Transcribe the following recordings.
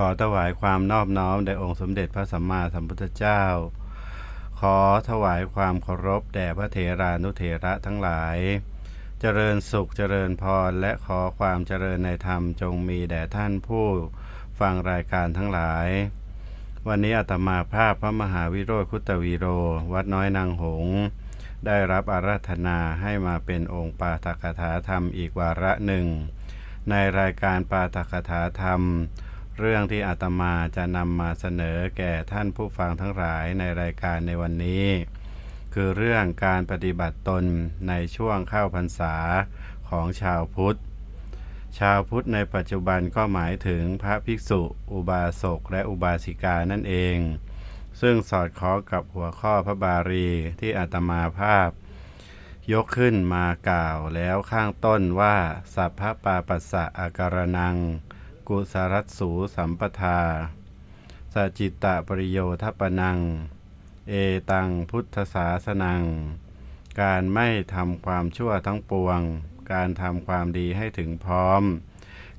ขอถวายความนอบน้อมแด่องค์สมเด็จพระสัมมาสัมพุทธเจ้า ขอถวายความเคารพแด่พระเถรานุเถระทั้งหลาย เจริญสุขเจริญพรและขอความเจริญในธรรมจงมีแด่ท่านผู้ฟังรายการทั้งหลาย วันนี้อาตมาภาพพระมหาวิโรธคุตวีโร วัดน้อยนางหง ได้รับอาราธนาให้มาเป็นองค์ปาฐกถาธรรมอีกวาระหนึ่ง ในรายการปาฐกถาธรรม เรื่องที่อาตมาจะนำมาเสนอแก่ท่านผู้ฟังทั้งหลายในรายการในวันนี้ คือเรื่องการปฏิบัติตนในช่วงเข้าพรรษาของชาวพุทธ ชาวพุทธในปัจจุบันก็หมายถึงพระภิกษุ อุบาสกและอุบาสิกานั่นเอง ซึ่งสอดคล้องกับหัวข้อพระบาลีที่อาตมาภาพ ยกขึ้นมากล่าวแล้วข้างต้นว่าสัพพปาปัสสะอาการนัง กุสรัสสูสัมปทาสจิตตปริโยทปนัง เอตังพุทธศาสนัง การไม่ทำความชั่วทั้งปวง การทำความดีให้ถึงพร้อม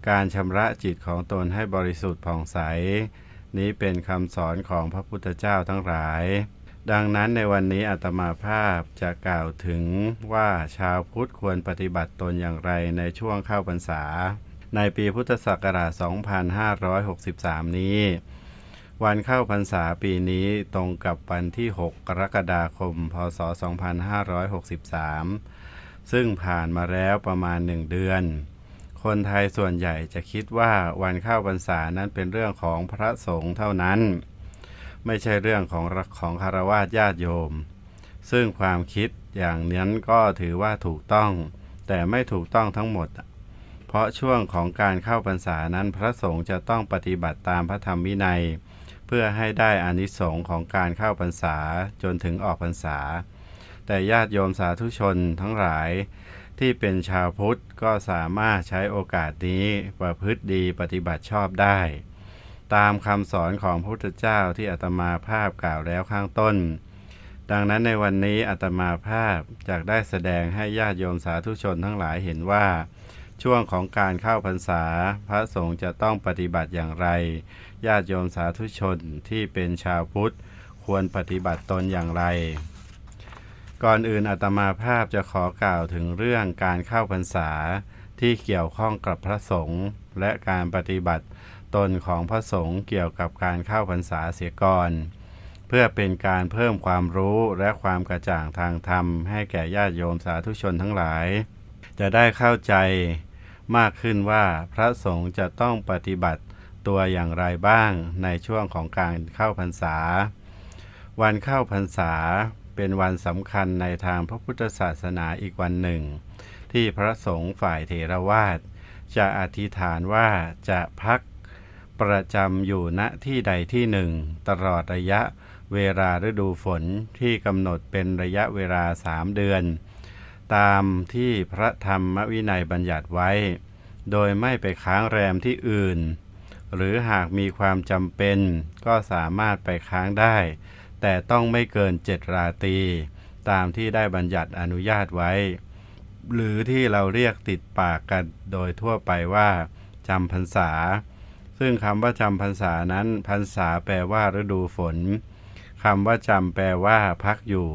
การชำระจิตของตนให้บริสุทธิ์ผ่องใส นี้เป็นคำสอนของพระพุทธเจ้าทั้งหลาย ดังนั้นในวันนี้อาตมาภาพจะกล่าวถึงว่าชาวพุทธควรปฏิบัติตนอย่างไรในช่วงเข้าพรรษา ในปีพุทธศักราช 2563 นี้ วันเข้าพรรษาปีนี้ตรงกับวันที่ 6 กรกฎาคม พศ 2563 ซึ่งผ่านมาแล้วประมาณหนึ่งเดือน คนไทยส่วนใหญ่จะคิดว่าวันเข้าพรรษานั้นเป็นเรื่องของพระสงฆ์เท่านั้น ไม่ใช่เรื่องของของคารวะญาติโยม ซึ่งความคิดอย่างนั้นก็ถือว่าถูกต้อง แต่ไม่ถูกต้องทั้งหมด เพราะช่วงของการเข้าพรรษานั้นพระสงฆ์จะต้องปฏิบัติตามพระธรรมวินัย เพื่อให้ได้อานิสงส์ของการเข้าพรรษาจนถึงออกพรรษา แต่ญาติโยมสาธุชนทั้งหลายที่เป็นชาวพุทธก็สามารถใช้โอกาสนี้ประพฤติดีปฏิบัติชอบได้ ตามคำสอนของพระพุทธเจ้าที่อาตมาภาพกล่าวแล้วข้างต้น ดังนั้นในวันนี้อาตมาภาพจะได้แสดงให้ญาติโยมสาธุชนทั้งหลายเห็นว่า ช่วงของการเข้าพรรษา พระสงฆ์จะต้องปฏิบัติอย่างไร ญาติโยมสาธุชนที่เป็นชาวพุทธ ควรปฏิบัติตนอย่างไร ก่อนอื่นอาตมาภาพจะขอกล่าวถึงเรื่องการเข้าพรรษาที่เกี่ยวข้องกับพระสงฆ์และการปฏิบัติตนของพระสงฆ์เกี่ยวกับการเข้าพรรษาเสียก่อน เพื่อเป็นการเพิ่มความรู้และความกระจ่างทางธรรม ให้แก่ญาติโยมสาธุชนทั้งหลาย จะได้เข้าใจ มากขึ้นว่าพระสงฆ์จะต้องปฏิบัติตัวอย่างไรบ้างในช่วงของการเข้าพรรษา วันเข้าพรรษาเป็นวันสำคัญในทางพระพุทธศาสนาอีกวันหนึ่ง ที่พระสงฆ์ฝ่ายเถรวาทจะอธิษฐานว่าจะพักประจำอยู่ณที่ใดที่หนึ่ง ตลอดระยะเวลาฤดูฝนที่กำหนดเป็นระยะเวลาสามเดือน ตามที่พระธรรมวินัยบัญญัติไว้ โดยไม่ไปค้างแรมที่อื่น หรือหากมีความจำเป็น ก็สามารถไปค้างได้ แต่ต้องไม่เกินเจ็ดราตรีตามที่ได้บัญญัติอนุญาตไว้ หรือที่เราเรียกติดปากกันโดยทั่วไปว่าจำพรรษา ซึ่งคำว่าจำพรรษานั้นพรรษาแปลว่าฤดูฝนคำว่าจำแปลว่าพักอยู่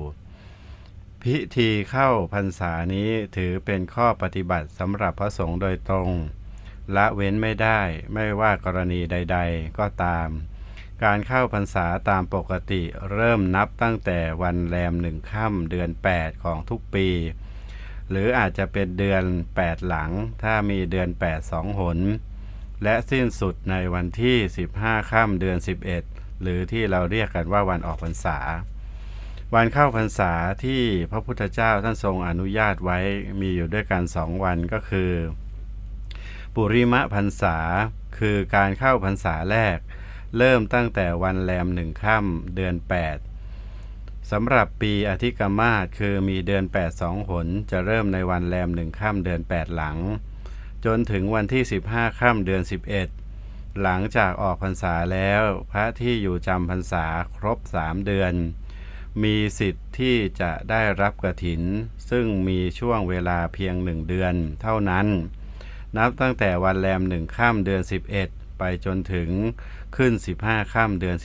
พิธีเข้าพรรษานี้ถือเป็นข้อปฏิบัติสำหรับพระสงฆ์โดยตรง ละเว้นไม่ได้ไม่ว่ากรณีใด ๆ ก็ตาม การเข้าพรรษาตามปกติเริ่มนับตั้งแต่วันแรมหนึ่งค่ำเดือน 8 ของทุกปี หรืออาจจะเป็นเดือน 8 หลัง ถ้ามีเดือน 8 สองหน และสิ้นสุดในวันที่ 15 ค่ำเดือน 11 หรือที่เราเรียกกันว่าวันออกพรรษา วันเข้าพรรษาที่พระพุทธเจ้าท่านทรงอนุญาตไว้มีอยู่ด้วยกันสองวันก็คือ ปุริมะพรรษา คือการเข้าพรรษาแรก เริ่มตั้งแต่วันแรมหนึ่งค่ำเดือน 8สำหรับปีอธิกมาศคือมีเดือน8สองหนจะเริ่มในวันแรมหนึ่งค่ำเดือน 8 หลัง จนถึงวันที่ 15ค่ำเดือน 11 หลังจากออกพรรษาแล้วพระที่อยู่จำพรรษาครบสามเดือน มีสิทธิ์ที่จะได้รับกระถิน ซึ่งมีช่วงเวลาเพียงหนึ่งเดือนเท่านั้น นับตั้งแต่วันแรมหนึ่งข้ามเดือน 11 ไปจนถึงขึ้น 15ค่ำเดือน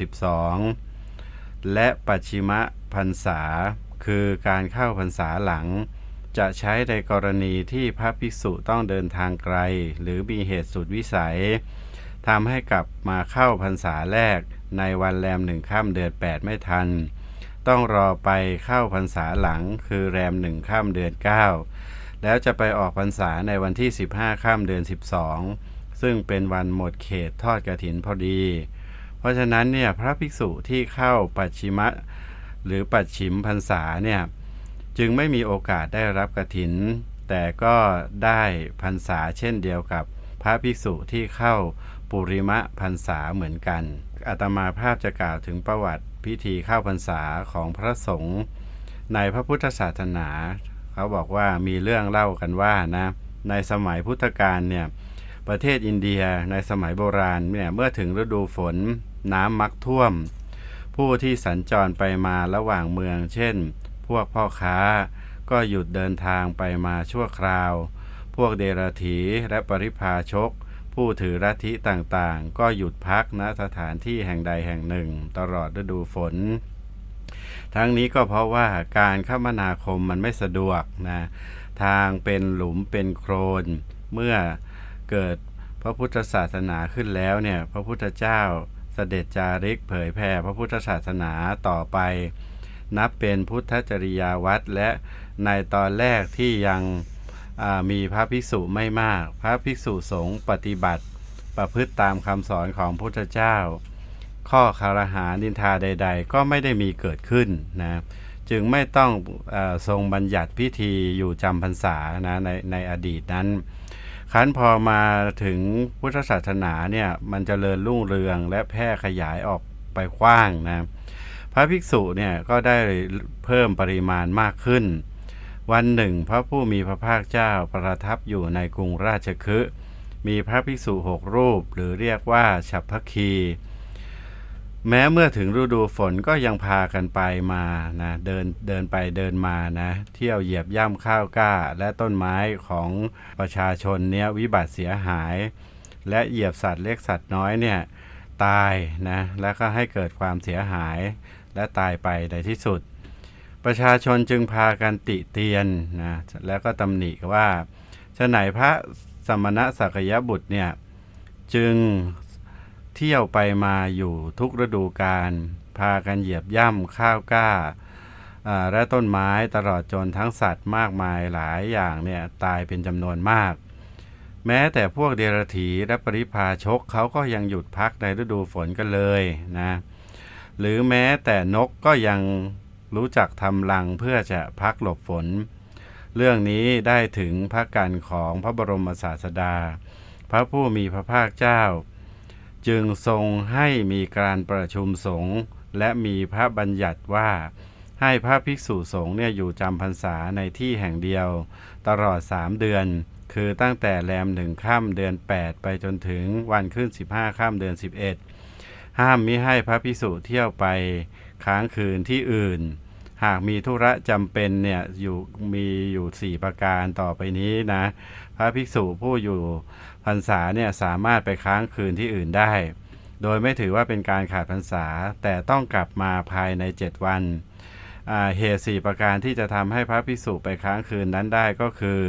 12 และปัจฉิมพรรษา คือการเข้าพรรษาหลัง จะใช้ในกรณีที่พระภิกษุต้องเดินทางไกล หรือมีเหตุสุดวิสัยทำให้กลับมาเข้าพรรษาแรกในวันแรมหนึ่งค่ำเดือน 8 ไม่ทัน ต้องรอไปเข้าพรรษาหลังคือแรมหนึ่งค่ำเดือน 9 แล้วจะไปออกพรรษาในวันที่ 15ค่ำเดือน 12 ซึ่งเป็นวันหมดเขตทอดกระถินพอดี เพราะฉะนั้นเนี่ยพระภิกษุที่เข้าปัจฉิมะหรือปัจฉิมพรรษาเนี่ยจึงไม่มีโอกาสได้รับกระถิน แต่ก็ได้พรรษาเช่นเดียวกับพระภิกษุที่เข้าปุริมะพรรษาเหมือนกันอาตมาภาพจะกล่าวถึงประวัติ พิธีเข้าพรรษาของพระสงฆ์ในพระพุทธศาสนา เขาบอกว่ามีเรื่องเล่ากันว่านะในสมัยพุทธกาลเนี่ยประเทศอินเดียในสมัยโบราณเนี่ยเมื่อถึงฤดูฝนน้ำมักท่วม ผู้ที่สัญจรไปมาระหว่างเมือง เช่น พวกพ่อค้าก็หยุดเดินทางไปมาชั่วคราว พวกเดรถีและปริพาชก ผู้ถือรัฐิต่างๆ ก็หยุดพักณสถานที่แห่งใดแห่งหนึ่ง ตลอดฤดูฝน ทั้งนี้ก็เพราะว่าการคมนาคมมันไม่สะดวกนะทางเป็นหลุมเป็นโครนเมื่อเกิดพระพุทธศาสนาขึ้นแล้วเนี่ยพระพุทธเจ้าเสด็จจาริกเผยแผ่พระพุทธศาสนาต่อไป นับเป็นพุทธจริยาวัดและในตอนแรกที่ยัง มีพระภิกษุไม่มาก พระภิกษุสงฆ์ปฏิบัติ ประพฤติตามคำสอนของพุทธเจ้า ข้อคารหานินทาใด ๆ ก็ไม่ได้มีเกิดขึ้นนะจึงไม่ต้องอทรงบัญญัติพิธีอยู่จำพรรษานะในในอดีตนั้นคันพอมาถึงพุทธศาสนาเนี่ยมันจเจริญรุ่งเรืองและแพร่ขยายออกไปกว้างนะพระภิกษุเนี่ยก็ได้เพิ่มปริมาณมากขึ้น วันหนึ่งพระผู้มีพระภาคเจ้าประทับอยู่ในกรุงราชคฤห์มีพระภิกษุหกรูป หรือเรียกว่าฉัพพคี แม้เมื่อถึงฤดูฝนก็ยังพากันไปมานะเดินเดินไปเดินมานะเที่ยวเหยียบย่ำข้าวกล้า และต้นไม้ของประชาชนเนี้ยวิบัติเสียหาย และเหยียบสัตว์เล็กสัตว์น้อยเนี่ยตายนะแล้วก็ให้เกิดความเสียหายและตายไปในที่สุด ประชาชนจึงพากันติเตียนนะแล้วก็ตำหนิว่าฉะไหนพระสมณะสักยบุตรเนี่ยจึงเที่ยวไปมาอยู่ทุกฤดูกาลพากันเหยียบย่ำข้าวกล้าและต้นไม้ตลอดจนทั้งสัตว์มากมายหลายอย่างเนี่ยตายเป็นจำนวนมาก แม้แต่พวกเดรัจฉีและปริพาชกเขาก็ยังหยุดพักในฤดูฝนกันเลยนะหรือแม้แต่นกก็ยัง รู้จักทำรังเพื่อจะพักหลบฝน เรื่องนี้ได้ถึงพระกันของพระบรมศาสดา พระผู้มีพระภาคเจ้า จึงทรงให้มีการประชุมสงฆ์และมีพระบัญญัติว่า ให้พระภิกษุสงฆ์เนี่ยอยู่จำพรรษาในที่แห่งเดียว ตลอดสามเดือน คือตั้งแต่แรมหนึ่งค่ำเดือน 8 ไปจนถึงวันขึ้น 15ค่ำเดือน 11 ห้ามมิให้พระภิกษุเที่ยวไป ค้างคืนที่อื่น หากมีธุระจำเป็นเนี่ยอยู่มีอยู่ 4 ประการต่อไปนี้นะ พระภิกษุผู้อยู่พรรษาเนี่ยสามารถไปค้างคืนที่อื่นได้ โดยไม่ถือว่าเป็นการขาดพรรษา แต่ต้องกลับมาภายใน 7 วันเหตุสี่ประการที่จะทำให้พระภิกษุไปค้างคืนนั้นได้ก็คือ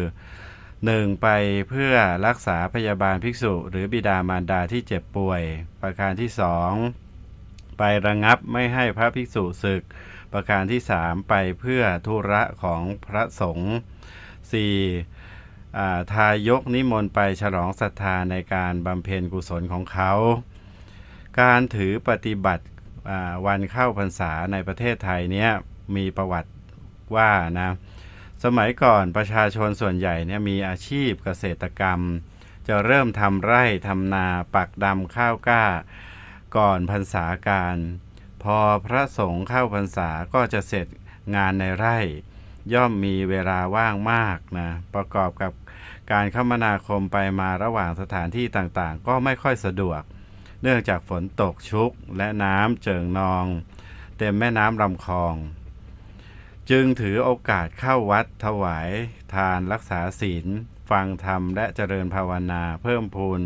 1. ไปเพื่อรักษาพยาบาลภิกษุ หรือบิดามารดาที่เจ็บป่วย ประการที่ 2 ไประงับไม่ให้พระภิกษุศึก ประการที่ 3 ไปเพื่อธุระของพระสงฆ์ 4. ทายกนิมนต์ไปฉลองศรัทธาในการบำเพ็ญกุศลของเขา การถือปฏิบัติวันเข้าพรรษาในประเทศไทยเนี้ยมีประวัติว่านะสมัยก่อนประชาชนส่วนใหญ่เนี่ยมีอาชีพเกษตรกรรม จะเริ่มทำไร่ทำนาปักดำข้าวกล้า ก่อนพรรษาการ พอพระสงฆ์เข้าพรรษาก็จะเสร็จงานในไร่ ย่อมมีเวลาว่างมากนะประกอบกับการคมนาคมไปมาระหว่างสถานที่ต่างๆ ก็ไม่ค่อยสะดวก เนื่องจากฝนตกชุกและน้ำเจิ่งนอง เต็มแม่น้ำลำคลอง จึงถือโอกาสเข้าวัดถวาย ทานรักษาศีล ฟังธรรมและเจริญภาวนาเพิ่มพูน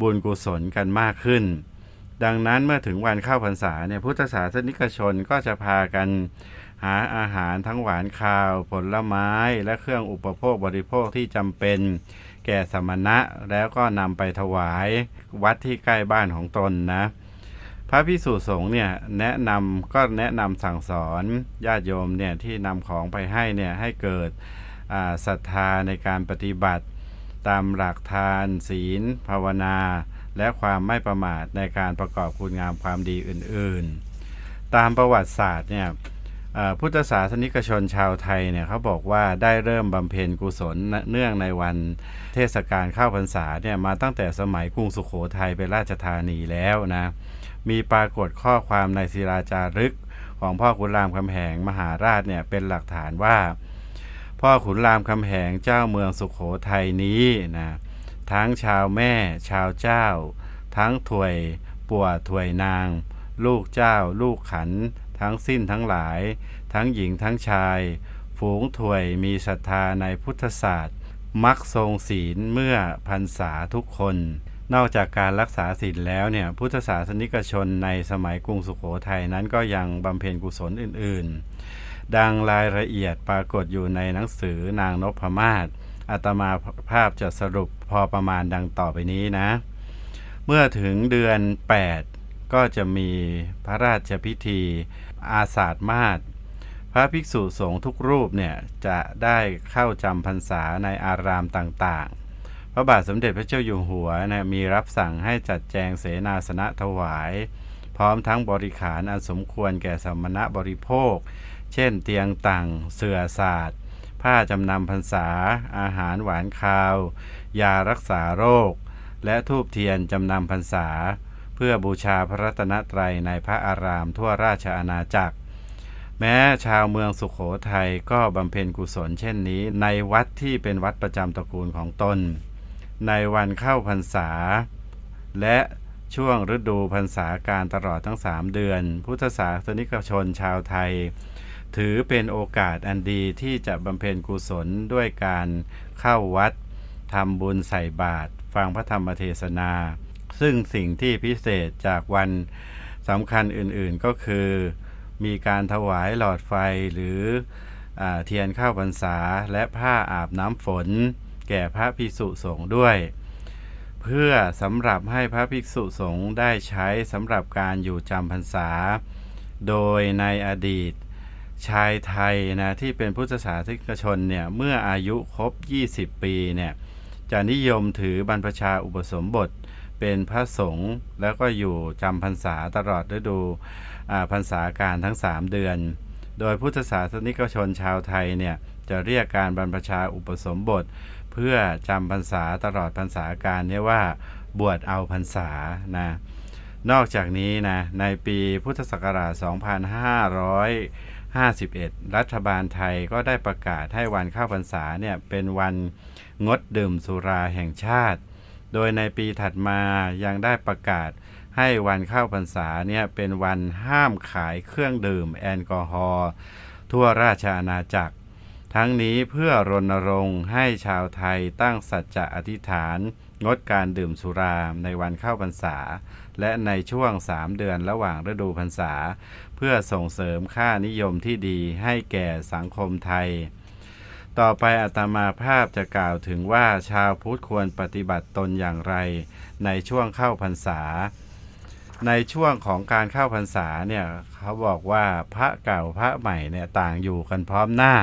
บุญกุศลกันมากขึ้น ดังนั้นเมื่อถึงวันเข้าพรรษาเนี่ยพุทธศาสนิกชนก็จะพากันหาอาหารทั้งหวานคาว ผลไม้และเครื่องอุปโภคบริโภคที่จำเป็น แก่สมณะแล้วก็นำไปถวายวัดที่ใกล้บ้านของตนนะพระพิสุสงฆ์เนี่ยแนะนำก็แนะนำสั่งสอนญาติโยมเนี่ยที่นำของไปให้เนี่ยให้เกิดศรัทธาในการปฏิบัติ ตามหลักทานศีล ภาวนา และความไม่ประมาทในการประกอบคุณงามความดีอื่นๆ ตามประวัติศาสตร์เนี่ยพุทธศาสนิกชนชาวไทยเนี่ยเขาบอกว่าได้เริ่มบำเพ็ญกุศลเนื่องในวันเทศกาลข้าวพรรษาเนี่ยมาตั้งแต่สมัยกรุงสุขโขทัยเป็นราชธานีแล้วนะมีปรากฏข้อความในศิราจารึกของพ่อขุนรามคำแหงมหาราชเนี่ยเป็นหลักฐานว่า พ่อขุนรามคำแหงเจ้าเมืองสุขโขทัยนี้นะ ทั้งชาวแม่ ชาวเจ้า ทั้งถวยปัวถวยนาง ลูกเจ้า ลูกขัน ทั้งสิ้นทั้งหลาย ทั้งหญิงทั้งชาย ฝูงถวยมีศรัทธาในพุทธศาสตร์ มักทรงศีลเมื่อพรรษาทุกคน นอกจากการรักษาศีลแล้วเนี่ยพุทธศาสนิกชนในสมัยกรุงสุขโขทัยนั้นก็ยังบำเพ็ญกุศลอื่น ๆ ดังรายละเอียดปรากฏอยู่ในหนังสือนางนพมาศ อาตมาภาพจะสรุปพอประมาณดังต่อไปนี้นะ เมื่อถึงเดือน 8 ก็จะมีพระราชพิธีอาสาดมาศพระภิกษุสงฆ์ทุกรูปเนี่ยจะได้เข้าจำพรรษาในอารามต่างๆ พระบาทสมเด็จพระเจ้าอยู่หัวนะมีรับสั่งให้จัดแจงเสนาสนะถวาย พร้อมทั้งบริขารอันสมควรแก่สมณะบริโภค เช่นเตียงตังเสื่อศาสตร์ ผ้าจำนำพรรษา อาหารหวานคาว ยารักษาโรค และทูบเทียนจำนำพรรษา เพื่อบูชาพระรัตนตรัยในพระอารามทั่วราชอาณาจักร แม้ชาวเมืองสุขโขทัยก็บำเพ็ญกุศลเช่นนี้ในวัดที่เป็นวัดประจำตระกูลของตน ในวันเข้าพรรษา และช่วงฤดูพรรษาการตลอดทั้ง 3 เดือน พุทธศาสนิกชนชาวไทย ถือเป็นโอกาสอันดีที่จะบำเพ็ญกุศลด้วยการเข้าวัดทำบุญใส่บาตรฟังพระธรรมเทศนา ซึ่งสิ่งที่พิเศษจากวันสำคัญอื่นๆก็คือ มีการถวายหลอดไฟหรืออเทียนข้าวพรรษาและผ้าอาบน้ำฝน แก่พระภิกษุสงฆ์ด้วย เพื่อสำหรับให้พระภิกษุสงฆ์ได้ใช้สำหรับการอยู่จำพรรษา โดยในอดีต ชายไทยนะที่เป็นพุทธศาสนิกชนเนี่ยเมื่ออายุครบ 20 ปีเนี่ยจะนิยมถือบรรพชาอุปสมบท เป็นพระสงฆ์แล้วก็อยู่จำพรรษาตลอดฤดูพรรษาการทั้ง 3 เดือน โดยพุทธศาสนิกชนชาวไทยเนี่ยจะเรียกการบรรพชาอุปสมบท เพื่อจำพรรษาตลอดพรรษาการเนี่ยว่าบวชเอาพรรษานะนอกจากนี้นะในปีพุทธศักราช 2551 รัฐบาลไทยก็ได้ประกาศให้วันเข้าพรรษาเนี่ยเป็นวันงดดื่มสุราแห่งชาติ โดยในปีถัดมายังได้ประกาศให้วันเข้าพรรษาเนี่ยเป็นวันห้ามขายเครื่องดื่มแอลกอฮอล์ทั่วราชอาณาจักร ทั้งนี้เพื่อรณรงค์ให้ชาวไทยตั้งสัจจะอธิษฐาน งดการดื่มสุราในวันเข้าพรรษา และในช่วง3เดือนระหว่างฤดูพรรษา เพื่อส่งเสริมค่านิยมที่ดีให้แก่สังคมไทย ต่อไปอาตมาภาพจะกล่าวถึงว่าชาวพุทธควรปฏิบัติตนอย่างไร ในช่วงเข้าพรรษา ในช่วงของการเข้าพรรษาเนี่ยเขาบอกว่าพระเก่าพระใหม่เนี่ยต่างอยู่กันพร้อมหน้า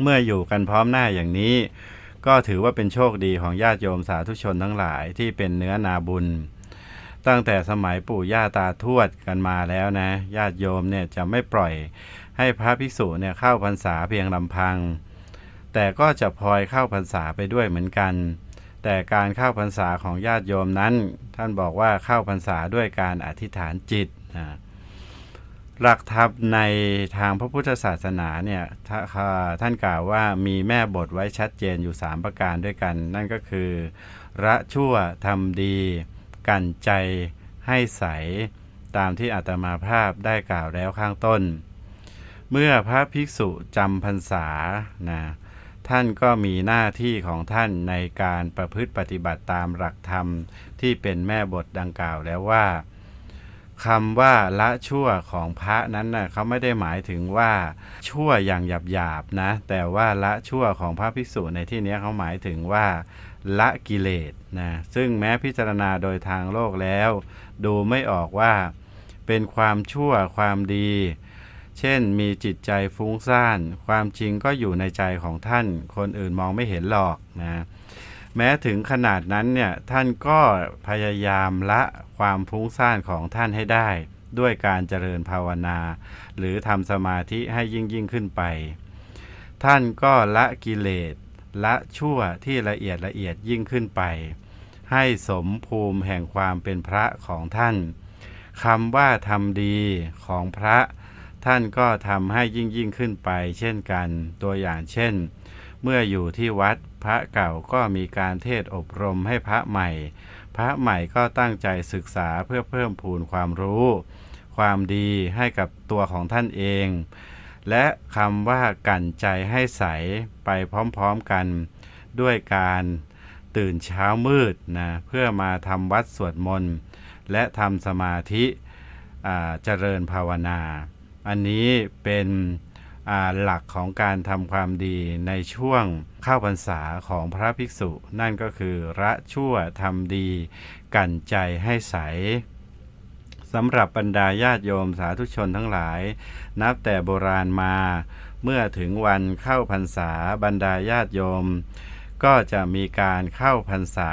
เมื่ออยู่กันพร้อมหน้าอย่างนี้ ก็ถือว่าเป็นโชคดีของญาติโยมสาธุชนทั้งหลายที่เป็นเนื้อนาบุญ ตั้งแต่สมัยปู่ย่าตาทวดกันมาแล้วนะ ญาติโยมเนี่ยจะไม่ปล่อยให้พระภิกษุเนี่ยเข้าพรรษาเพียงลำพัง แต่ก็จะพลอยเข้าพรรษาไปด้วยเหมือนกัน แต่การเข้าพรรษาของญาติโยมนั้น ท่านบอกว่าเข้าพรรษาด้วยการอธิษฐานจิตนะ หลักธรรมในทางพระพุทธศาสนาเนี่ยท่านกล่าวว่ามีแม่บทไว้ชัดเจนอยู่ 3 ประการด้วยกัน นั่นก็คือระชั่วทำดี กันใจให้ใสตามที่อาตมาภาพได้กล่าวแล้วข้างต้น เมื่อพระภิกษุจำพรรษานะท่านก็มีหน้าที่ของท่านในการประพฤติปฏิบัติตามหลักธรรมที่เป็นแม่บทดังกล่าวแล้วว่า คำว่าละชั่วของพระนั้นนะ่ะเขาไม่ได้หมายถึงว่าชั่วอย่างหยาบๆนะ แต่ว่าละชั่วของพระภิกษุในที่นี้เขาหมายถึงว่าละกิเลสนะซึ่งแม้พิจารณาโดยทางโลกแล้ว ดูไม่ออกว่าเป็นความชั่วความดี เช่นมีจิตใจฟุ้งซ่าน ความจริงก็อยู่ในใจของท่าน คนอื่นมองไม่เห็นหรอกนะ แม้ถึงขนาดนั้นเนี่ยท่านก็พยายามละความฟุ้งซ่านของท่านให้ได้ ด้วยการเจริญภาวนา หรือทำสมาธิให้ยิ่งยิ่งขึ้นไป ท่านก็ละกิเลสละชั่วที่ละเอียดละเอียดยิ่งขึ้นไป ให้สมภูมิแห่งความเป็นพระของท่านคำว่าทำดีของพระ ท่านก็ทำให้ยิ่งยิ่งขึ้นไป เช่นกันตัวอย่างเช่น เมื่ออยู่ที่วัดพระเก่าก็มีการเทศอบรมให้พระใหม่ พระใหม่ก็ตั้งใจศึกษาเพื่อเพิ่มพูนความรู้ ความดีให้กับตัวของท่านเอง และคำว่ากันใจให้ใสไปพร้อมๆกัน ด้วยการตื่นเช้ามืดนะเพื่อมาทำวัดสวดมนต์และทำสมาธิเจริญภาวนา อันนี้เป็น หลักของการทำความดีในช่วงเข้าพรรษาของพระภิกษุ นั่นก็คือระชั่วทำดี กันใจให้ใสสำหรับบรรดาญาติโยมสาธุชนทั้งหลาย นับแต่โบราณมา เมื่อถึงวันเข้าพรรษาบรรดาญาติโยม ก็จะมีการเข้าพรรษา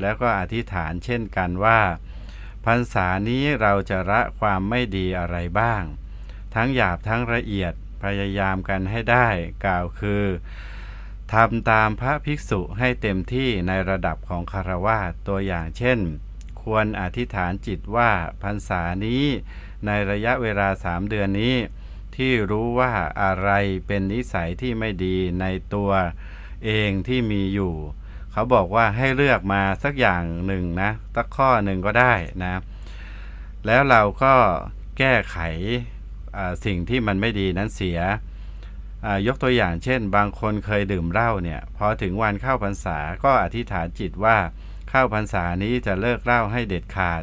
แล้วก็อธิษฐานเช่นกันว่า พรรษานี้เราจะละความไม่ดีอะไรบ้าง ทั้งหยาบทั้งละเอียด พยายามกันให้ได้ กล่าวคือทำตามพระภิกษุให้เต็มที่ในระดับของคารวะตัวอย่างเช่น ควรอธิษฐานจิตว่าพรรษานี้ในระยะเวลาสามเดือนนี้ ที่รู้ว่าอะไรเป็นนิสัยที่ไม่ดีในตัวเองที่มีอยู่ เขาบอกว่าให้เลือกมาสักอย่างหนึ่งนะสักข้อหนึ่งก็ได้นะ แล้วเราก็แก้ไข สิ่งที่มันไม่ดีนั้นเสีย ยกตัวอย่างเช่น บางคนเคยดื่มเหล้าเนี่ยพอถึงวันเข้าพรรษาก็อธิษฐานจิตว่าเข้าพรรษานี้จะเลิกเหล้าให้เด็ดขาด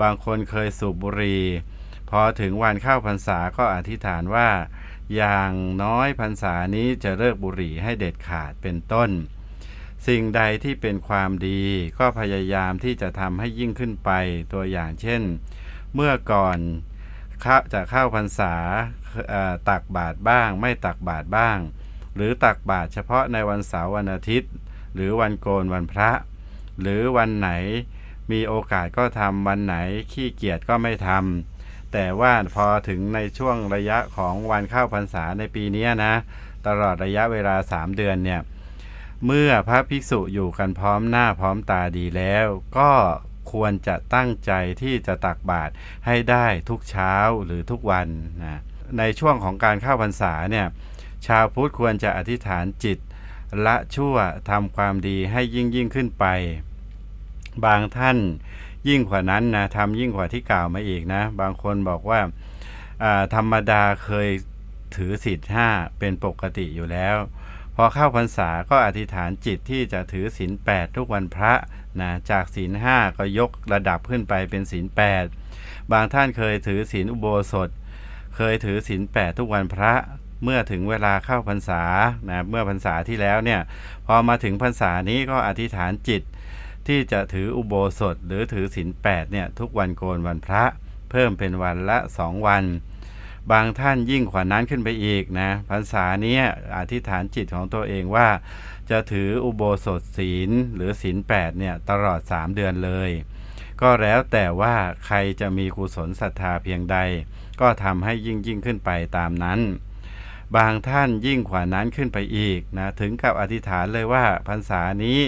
บางคนเคยสูบบุหรี่พอถึงวันเข้าพรรษาก็อธิษฐานว่า อย่างน้อยพรรษานี้จะเลิกบุหรี่ให้เด็ดขาดเป็นต้น สิ่งใดที่เป็นความดี ก็พยายามที่จะทำให้ยิ่งขึ้นไปตัวอย่างเช่น เมื่อก่อน จะเข้าพรรษาตักบาตรบ้าง ไม่ตักบาตรบ้าง หรือตักบาตรเฉพาะในวันเสาร์วันอาทิตย์ หรือวันโกนวันพระ หรือวันไหนมีโอกาสก็ทำวันไหนขี้เกียจก็ไม่ทำแต่ว่าพอถึงในช่วงระยะของวันเข้าพรรษาในปีนี้นะ ตลอดระยะเวลา 3 เดือนเนี่ยเมื่อพระภิกษุอยู่กันพร้อมหน้าพร้อมตาดีแล้ว ก็ ควรจะตั้งใจที่จะตักบาตรให้ได้ทุกเช้าหรือทุกวันนะในช่วงของการเข้าพรรษาเนี่ยชาวพุทธควรจะอธิษฐานจิต ละชั่วทำความดีให้ยิ่งยิ่งขึ้นไป บางท่านยิ่งกว่านั้นนะทำยิ่งกว่าที่กล่าวมาอีกนะ บางคนบอกว่าธรรมดาเคยถือศีลห้าเป็นปกติอยู่แล้ว พอเข้าพรรษาก็อธิษฐานจิตที่จะถือศีลแปดทุกวันพระ นะจากศีลห้าก็ยกระดับขึ้นไปเป็นศีลแปดบางท่านเคยถือศีลอุโบสถ เคยถือศีลแปดทุกวันพระเมื่อถึงเวลาเข้าพรรษานะเมื่อพรรษาที่แล้วเนี่ยพอมาถึงพรรษานี้ก็อธิษฐานจิต ที่จะถืออุโบสถ หรือถือศีลแปดเนี่ยทุกวันโกนวันพระ เพิ่มเป็นวันละสองวัน บางท่านยิ่งกว่านั้นขึ้นไปอีกนะพรรษานี้อธิษฐานจิตของตัวเองว่า จะถืออุโบสถศีลหรือศีลแปดเนี่ยตลอด 3 เดือนเลย ก็แล้วแต่ว่าใครจะมีกุศลศรัทธาเพียงใด ก็ทำให้ยิ่งยิ่งขึ้นไปตามนั้น บางท่านยิ่งกว่านั้นขึ้นไปอีกนะถึงกับอธิษฐานเลยว่าพรรษานี้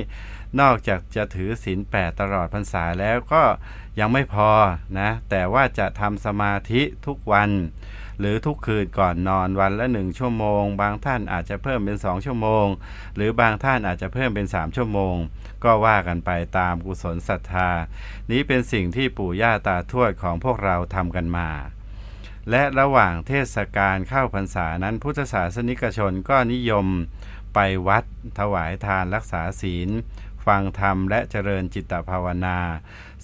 นอกจากจะถือศีลแปดตลอดพรรษาแล้วก็ยังไม่พอนะแต่ว่าจะทำสมาธิทุกวัน หรือทุกคืนก่อนนอนวันละหนึ่งชั่วโมง บางท่านอาจจะเพิ่มเป็นสองชั่วโมง หรือบางท่านอาจจะเพิ่มเป็นสามชั่วโมง ก็ว่ากันไปตามกุศลศรัทธา นี้เป็นสิ่งที่ปู่ย่าตาทวดของพวกเราทำกันมาและระหว่างเทศกาลเข้าพรรษานั้นพุทธศาสนิกชนก็นิยมไปวัดถวายทานรักษาศีล ฟังธรรมและเจริญจิตภาวนา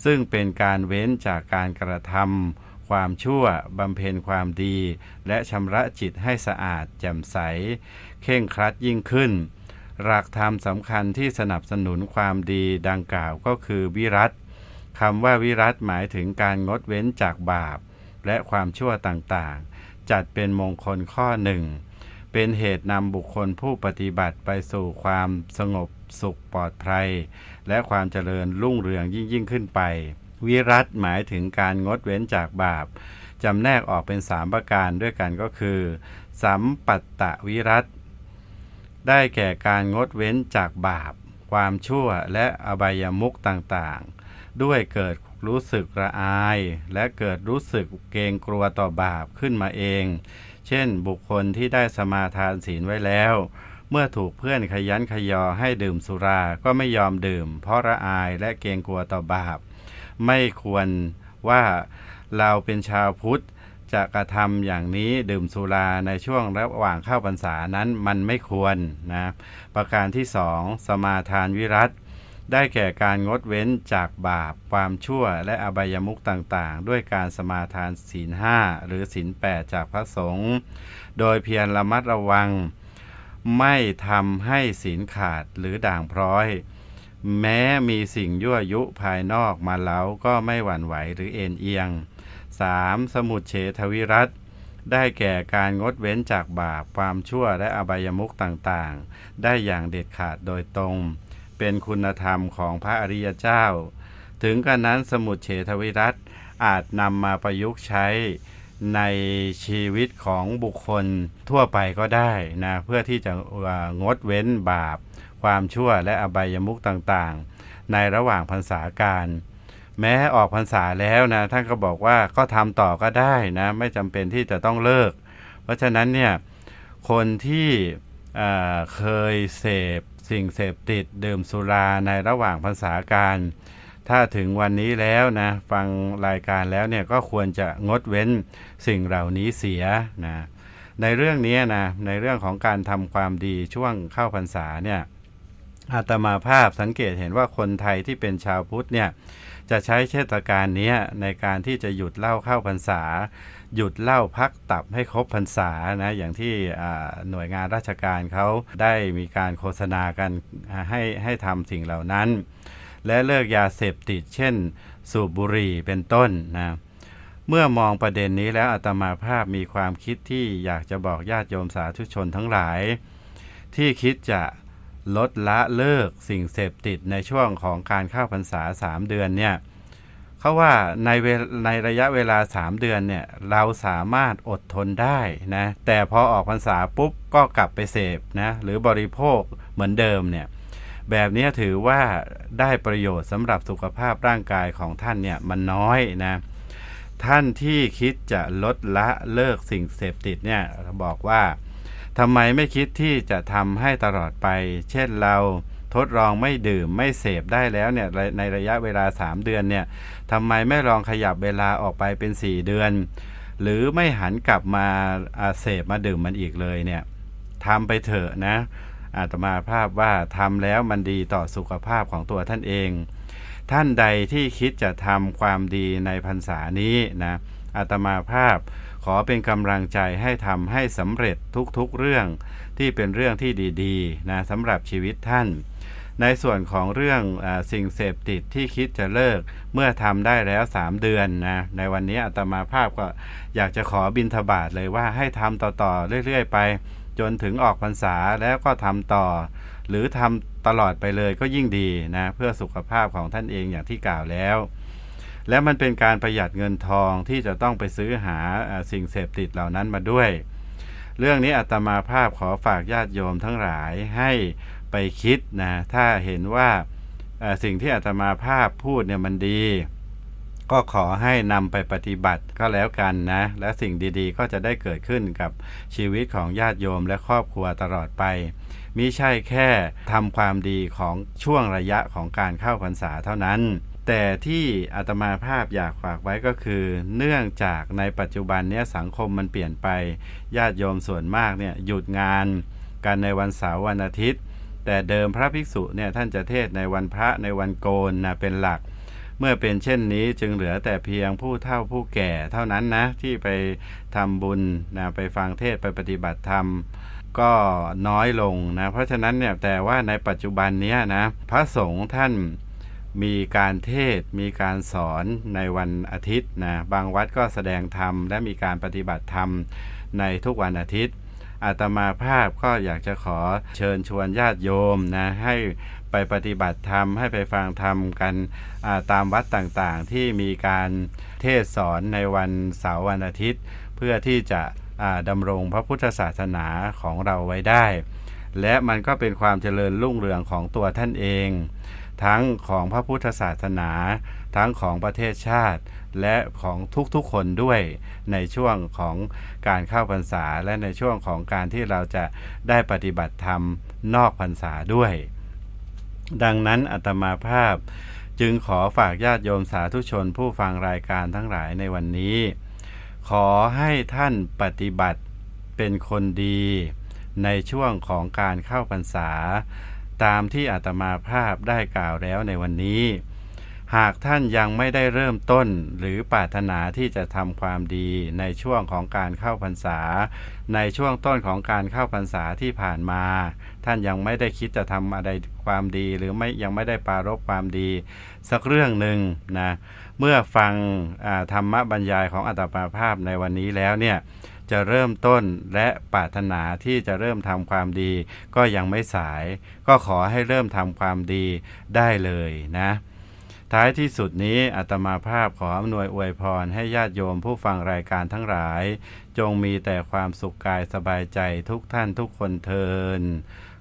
ซึ่งเป็นการเว้นจากการกระทำ ความชั่วบำเพ็ญความดี และชำระจิตให้สะอาดแจ่มใส เข่งครัดยิ่งขึ้น หลักธรรมสำคัญที่สนับสนุนความดีดังกล่าวก็คือวิรัตคำว่าวิรัตหมายถึงการงดเว้นจากบาป และความชั่วต่างๆ จัดเป็นมงคลข้อหนึ่ง เป็นเหตุนำบุคคลผู้ปฏิบัติไปสู่ความสงบสุขปลอดภัย และความเจริญรุ่งเรืองยิ่งยิ่งขึ้นไป วิรัตหมายถึงการงดเว้นจากบาปจำแนกออกเป็นสามประการด้วยกันก็คือ สัมปัตตวิรัตได้แก่การงดเว้นจากบาป ความชั่วและอบายมุขต่างๆ ด้วยเกิดรู้สึกระอาย และเกิดรู้สึกเกรงกลัวต่อบาปขึ้นมาเอง เช่นบุคคลที่ได้สมาทานศีลไว้แล้ว เมื่อถูกเพื่อนขยันขยอให้ดื่มสุราก็ไม่ยอมดื่ม เพราะระอายและเกรงกลัวต่อบาป ไม่ควรว่าเราเป็นชาวพุทธจะกระทำอย่างนี้ดื่มสุราในช่วงระหว่างเข้าพรรษานั้นมันไม่ควรนะประการที่สองสมาทานวิรัตได้แก่การงดเว้นจากบาปความชั่วและอบายมุขต่างๆ ด้วยการสมาทานศีลห้าหรือศีลแปดจากพระสงฆ์โดยเพียรระมัดระวัง ไม่ทำให้ศีลขาดหรือด่างพร้อย แม้มีสิ่งยั่วยุภายนอกมาแล้วก็ไม่หวั่นไหวหรือเอ็นเอียง 3. สมุดเฉทวิรัตได้แก่การงดเว้นจากบาปความชั่วและอบายมุขต่างๆ ได้อย่างเด็ดขาดโดยตรง เป็นคุณธรรมของพระอริยเจ้า ถึงกระนั้นสมุดเฉทวิรัตอาจนำมาประยุกต์ใช้ในชีวิตของบุคคลทั่วไปก็ได้นะเพื่อที่จะงดเว้นบาป ความชั่วและอบายมุขต่างๆ ในระหว่างพรรษาการ แม้ออกพรรษาแล้วนะท่านก็บอกว่าก็ทำต่อก็ได้นะไม่จำเป็นที่จะต้องเลิก เพราะฉะนั้นเนี่ยคนที่เคยเสพสิ่งเสพติดดื่มสุราในระหว่างพรรษาการ ถ้าถึงวันนี้แล้วนะฟังรายการแล้วเนี่ยก็ควรจะงดเว้นสิ่งเหล่านี้เสียนะในเรื่องนี้นะในเรื่องของการทำความดีช่วงเข้าพรรษาเนี่ย อาตมาภาพสังเกตเห็นว่าคนไทยที่เป็นชาวพุทธเนี่ยจะใช้เทศกาลนี้ในการที่จะหยุดเล่าเข้าพรรษา หยุดเล่าพักตับให้ครบพรรษานะอย่างที่หน่วยงานราชการเขาได้มีการโฆษณากันให้ให้ทำสิ่งเหล่านั้น และเลิกยาเสพติดเช่น สูบบุหรี่เป็นต้นนะเมื่อมองประเด็นนี้แล้วอาตมาภาพมีความคิดที่อยากจะบอกญาติโยมสาธุชนทั้งหลาย ที่คิดจะ ลดละเลิกสิ่งเสพติดในช่วงของการเข้าพรรษา 3 เดือนเนี่ยเขาว่าในในระยะเวลา 3 เดือนเนี่ยเราสามารถอดทนได้นะแต่พอออกพรรษาปุ๊บก็กลับไปเสพนะหรือบริโภคเหมือนเดิมเนี่ยแบบนี้ถือว่าได้ประโยชน์สำหรับสุขภาพร่างกายของท่านเนี่ยมันน้อยนะท่านที่คิดจะลดละเลิกสิ่งเสพติดเนี่ยบอกว่า ทำไมไม่คิดที่จะทำให้ตลอดไป เช่นเราทดลองไม่ดื่มไม่เสพได้แล้วเนี่ยในระยะเวลา 3 เดือนเนี่ยทำไมไม่ลองขยับเวลาออกไปเป็น 4 เดือน หรือไม่หันกลับมาเสพมาดื่มมันอีกเลยเนี่ยทำไปเถอะนะอาตมาภาพว่าทำแล้วมันดีต่อสุขภาพของตัวท่านเอง ท่านใดที่คิดจะทำความดีในพรรษานี้นะอาตมาภาพ ขอเป็นกำลังใจให้ทำให้สำเร็จทุกๆเรื่องที่เป็นเรื่องที่ดีๆนะสำหรับชีวิตท่าน ในส่วนของเรื่องอสิ่งเสพติดที่คิดจะเลิกเมื่อทำได้แล้ว 3 เดือนนะในวันนี้อาตมาภาพก็อยากจะขอบินทบาทเลยว่าให้ทำต่อๆเรื่อยๆ ไป จนถึงออกพรรษาแล้วก็ทำต่อ หรือทำตลอดไปเลยก็ยิ่งดีนะเพื่อสุขภาพของท่านเองอย่างที่กล่าวแล้ว และมันเป็นการประหยัดเงินทองที่จะต้องไปซื้อหาสิ่งเสพติดเหล่านั้นมาด้วย เรื่องนี้อาตมาภาพขอฝากญาติโยมทั้งหลายให้ไปคิดนะถ้าเห็นว่าสิ่งที่อาตมาภาพพูดเนี่ยมันดี ก็ขอให้นำไปปฏิบัติก็แล้วกันนะ และสิ่งดีๆ ก็จะได้เกิดขึ้นกับชีวิตของญาติโยมและครอบครัวตลอดไปมิใช่แค่ทำความดีของช่วงระยะของการเข้าพรรษาเท่านั้น แต่ที่อาตมาภาพอยากฝากไว้ก็คือ เนื่องจากในปัจจุบันนี้สังคมมันเปลี่ยนไปญาติโยมส่วนมากเนี่ยหยุดงานกันในวันเสาร์วันอาทิตย์ แต่เดิมพระภิกษุเนี่ยท่านจะเทศในวันพระในวันโกนนะเป็นหลัก เมื่อเป็นเช่นนี้จึงเหลือแต่เพียงผู้เฒ่าผู้แก่เท่านั้นนะที่ไปทำบุญนะไปฟังเทศไปปฏิบัติธรรมก็น้อยลงนะเพราะฉะนั้นเนี่ยแต่ว่าในปัจจุบันเนี้ยนะพระสงฆ์ท่าน มีการเทศมีการสอนในวันอาทิตย์นะบางวัดก็แสดงธรรม และมีการปฏิบัติธรรมในทุกวันอาทิตย์อาตมาภาพก็อยากจะขอเชิญชวนญาติโยมนะให้ไปปฏิบัติธรรม ให้ไปฟังธรรมกันาตามวัดต่างๆ ที่มีการเทศสอนในวันเสาร์วันอาทิตย์ เพื่อที่จะดำรงพระพุทธศาสนาของเราไว้ได้ และมันก็เป็นความเจริญรุ่งเรืองของตัวท่านเอง ทั้งของพระพุทธศาสนา ทั้งของประเทศชาติ และของทุกๆคนด้วยในช่วงของการเข้าพรรษา และในช่วงของการที่เราจะได้ปฏิบัติธรรมนอกพรรษาด้วย ดังนั้นอาตมาภาพจึงขอฝากญาติโยมสาธุชนผู้ฟังรายการทั้งหลายในวันนี้ ขอให้ท่านปฏิบัติเป็นคนดีในช่วงของการเข้าพรรษา ตามที่อาตมาภาพได้กล่าวแล้วในวันนี้ หากท่านยังไม่ได้เริ่มต้นหรือปรารถนาที่จะทำความดีในช่วงของการเข้าพรรษา ในช่วงต้นของการเข้าพรรษาที่ผ่านมา ท่านยังไม่ได้คิดจะทำอะไรความดีหรือไม่ยังไม่ได้ปรารบความดี สักเรื่องหนึ่งนะเมื่อฟังธรรมบรรยายของอัตมาภาพในวันนี้แล้วเนี่ย จะเริ่มต้นและปรารถนาที่จะเริ่มทำความดี ก็ยังไม่สาย ก็ขอให้เริ่มทำความดีได้เลยนะท้ายที่สุดนี้อาตมาภาพขออำนวยอวยพรให้ญาติโยมผู้ฟังรายการทั้งหลาย จงมีแต่ความสุขกายสบายใจทุกท่านทุกคนเทิน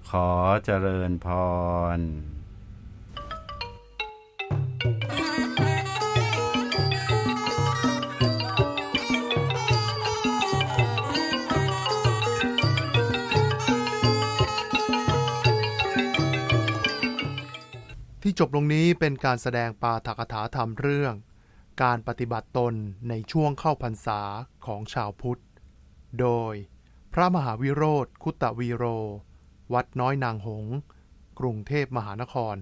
ขอเจริญพร ที่จบลงนี้เป็นการแสดงปาฐกถาธรรมเรื่อง การปฏิบัติตนในช่วงเข้าพรรษาของชาวพุทธ โดย พระมหาวิโรธคุตตวีโร วัดน้อยนางหงส์กรุงเทพมหานคร